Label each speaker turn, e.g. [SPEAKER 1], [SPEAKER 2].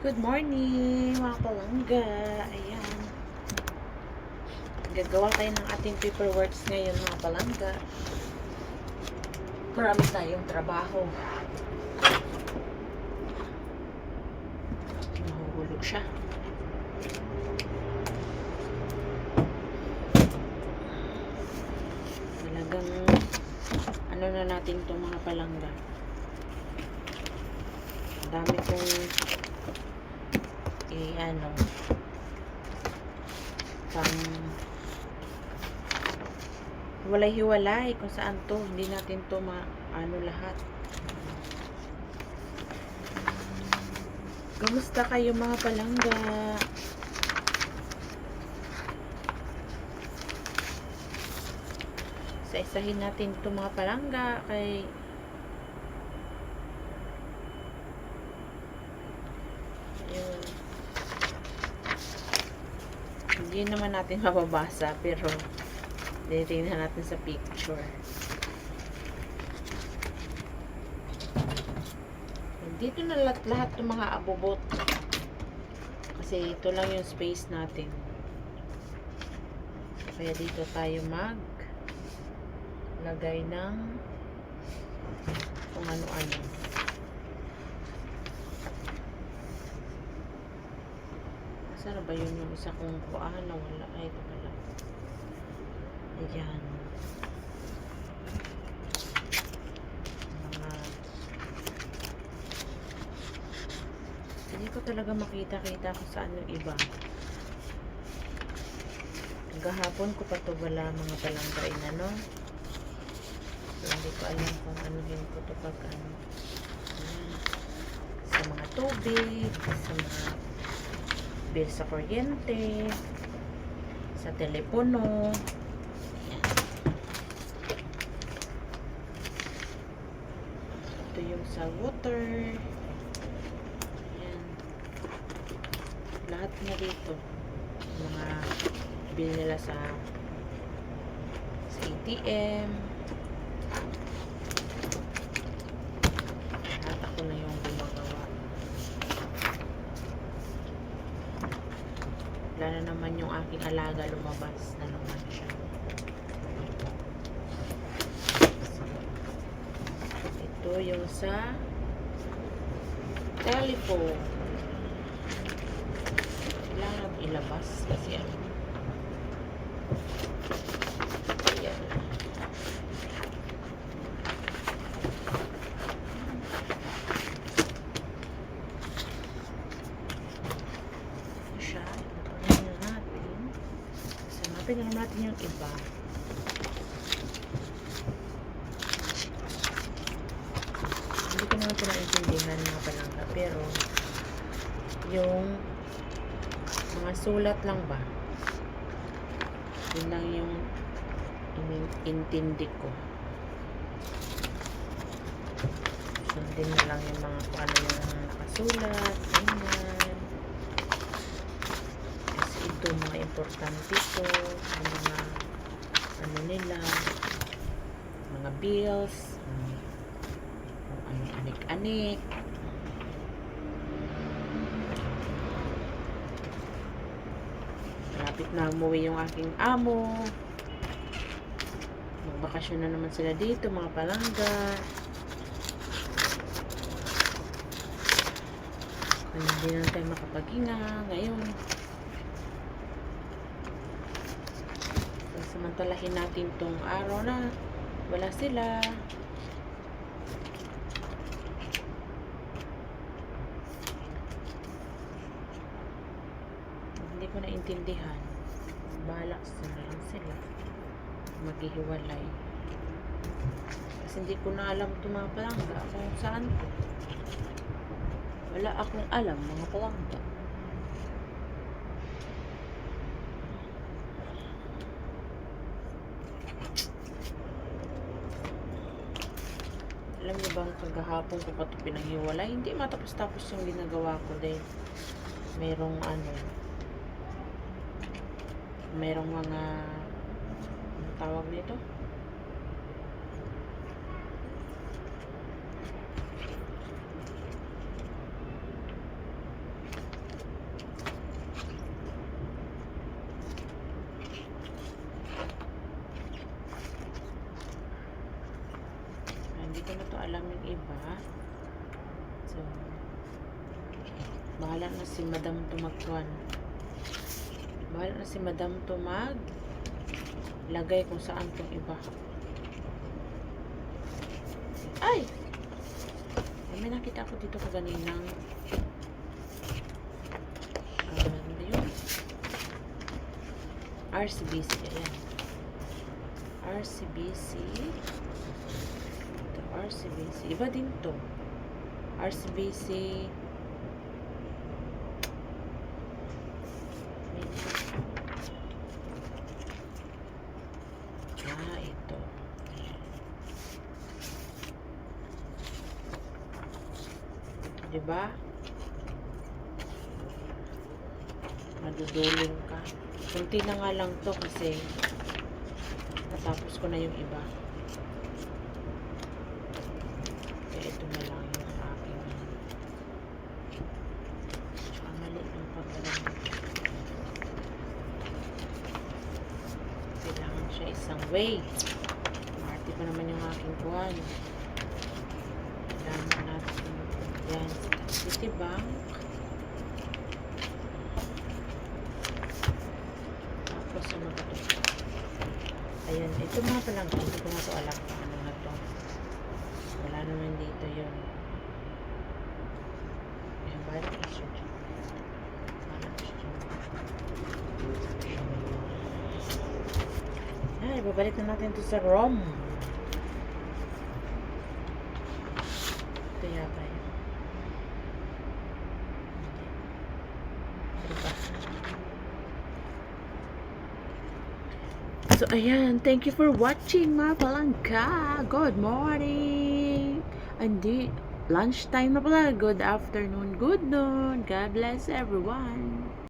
[SPEAKER 1] Good morning, mga palangga. Ayan. Gagawa tayo ng ating paperworks ngayon, mga palangga. Marami tayong trabaho. Nahuhulog siya. Talagang ano na natin itong mga palangga. Ang dami kong ano pang walay-hiwalay kung saan to hindi natin to ma ano lahat Kamusta kayo mga palangga? Sa-isahin natin to mga palangga kay Hindi naman natin mababasa pero titingnan natin sa picture. Dito na lahat, lahat ng mga abobot. Kasi ito lang yung space natin. Kaya dito tayo mag lagay ng kung ano-ano. Saan na ba yun yung isa kong kuhaan na wala? Ay, ito pala. Ayan. Mga... Hindi ko talaga makita-kita kung saan yung iba. Gahapon ko pa to wala mga palanggain ano. So, hindi ko alam kung anuhin ko to pag ano. Ayan. Sa mga tubig, sa mga bill sa kuryente, sa telepono. Ayan. Ito yung sa water. Ayan. Lahat na dito. Mga bill nila sa sa ATM. Lahat ako na yung gumagawa. Wala na naman yung aking alaga lumabas na naman siya. Ito yung sa telephone. Kailangan ilabas kasi ano. Ayan. siya. Ipapahin na natin. Sanapin na lang natin yung iba. Hindi ko naman ito naintindihan mga palangga. Pero, yung mga sulat lang ba? Yun lang yung in- intindi ko. Sundin na lang yung mga kung ano yung nakasulat. Ganyan. Ito mga importante. Ang mga ano nila. Mga bills. ano anik-anik. Malapit na umuwi yung aking amo. Magbakasyon na naman sila dito, mga palangga. Kaya hindi na tayo makapaghinga ngayon. So, samantalahin natin tong araw na wala sila. Hindi ko naintindihan. Balak na lang sila. Maghihiwalay. Kasi hindi ko na alam itong mga palangga kung saan. Wala akong alam mga palangga. Alam niyo bang kagahapon ko pa ito pinaghiwalay? Hindi matapos-tapos yung ginagawa ko dahil merong ano merong mga ano tawag nito? pa alam yung iba. So, bahala na si Madam to magkuhan. Bahala na si Madam to mag lagay kung saan tong iba. Ay! Ay, may nakita ko dito kaganinang ano? RCBC, ayan. RCBC RCBC iba din to. RCBC ah ito. Diba? Madudulong ka. Kunti na nga lang to kasi natapos ko na yung iba kaya ito na lang yung aking tsaka mali ng pagdalang kailangan siya isang way Marte pa naman yung aking kuhan kailangan natin. Yan. Citibank tapos ano ba ito Ayan, ito mga palang, hindi ko na to alam kung ano na to. Wala naman dito yun. Ibabalik na natin to sa ROM. Ito yata yun. So, ayan. Thank you for watching, mga palangka. Good morning. Hindi. Lunchtime na pala. Good afternoon. Good noon. God bless everyone.